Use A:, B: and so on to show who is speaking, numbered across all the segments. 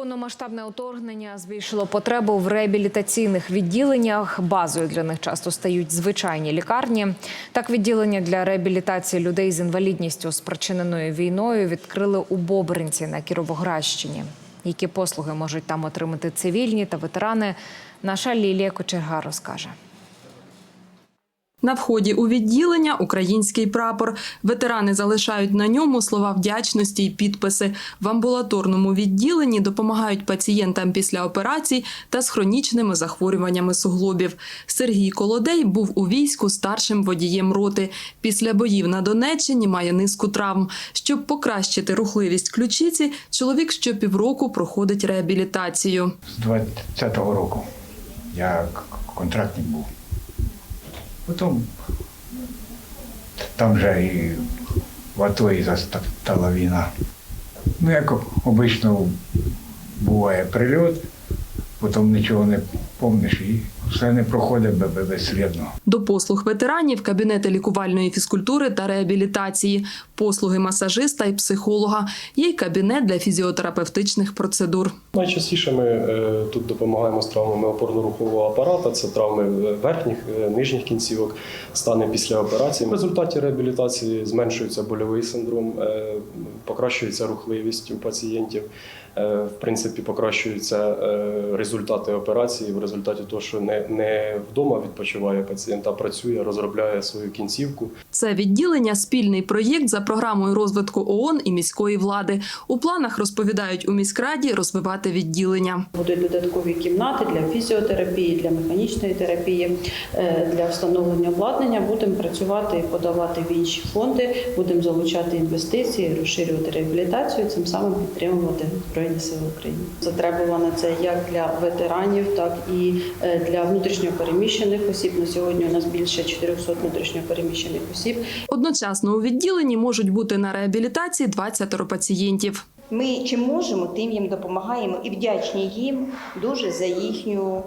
A: Повномасштабне вторгнення збільшило потребу в реабілітаційних відділеннях. Базою для них часто стають звичайні лікарні. Так, відділення для реабілітації людей з інвалідністю, спричиненою війною, відкрили у Бобринці на Кіровоградщині. Які послуги можуть там отримати цивільні та ветерани? Наша Лілія Кочерга розкаже.
B: На вході у відділення український прапор. Ветерани залишають на ньому слова вдячності й підписи. В амбулаторному відділенні допомагають пацієнтам після операцій та з хронічними захворюваннями суглобів. Сергій Колодей був у війську старшим водієм роти. Після боїв на Донеччині має низку травм. Щоб покращити рухливість ключиці, чоловік щопівроку проходить реабілітацію.
C: з 20-го року. Я контрактник був. Потім там же і в АТО і застала війна. Ну, як обично буває прильот, потім нічого не помниш і все не проходить бе- бе- безслідно.
B: До послуг ветеранів кабінети лікувальної фізкультури та реабілітації, послуги масажиста і психолога. Є й кабінет для фізіотерапевтичних процедур.
D: Найчастіше ми е, тут допомагаємо з травмами опорно-рухового апарата, це травми верхніх, е, нижніх кінцівок, стани після операції. В результаті реабілітації зменшується больовий синдром, е, покращується рухливість у пацієнтів. В принципі, покращуються результати операції в результаті того, що не, не вдома відпочиває пацієнт, а працює, розробляє свою кінцівку.
B: Це відділення спільний проєкт за програмою розвитку ООН і міської влади. У планах розповідають у міськраді розвивати відділення.
E: Будуть додаткові кімнати для фізіотерапії, для механічної терапії, е, для встановлення обладнання. Будемо працювати і подавати в інші фонди, будемо залучати інвестиції, розширювати реабілітацію, цим самим підтримувати Збройні Сили України. Затребувано це як для ветеранів, так і е, для внутрішньопереміщених осіб. На сьогодні у нас більше 400 внутрішньопереміщених осіб.
B: Одночасно у відділенні можуть бути на реабілітації 20 пацієнтів.
F: Ми чим можемо, тим їм допомагаємо і вдячні їм дуже за їхню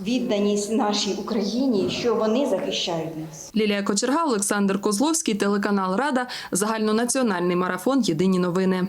F: відданість нашій Україні, що вони захищають нас.
B: Лілія Кочерга, Олександр Козловський, телеканал Рада, загальнонаціональний марафон Єдині новини.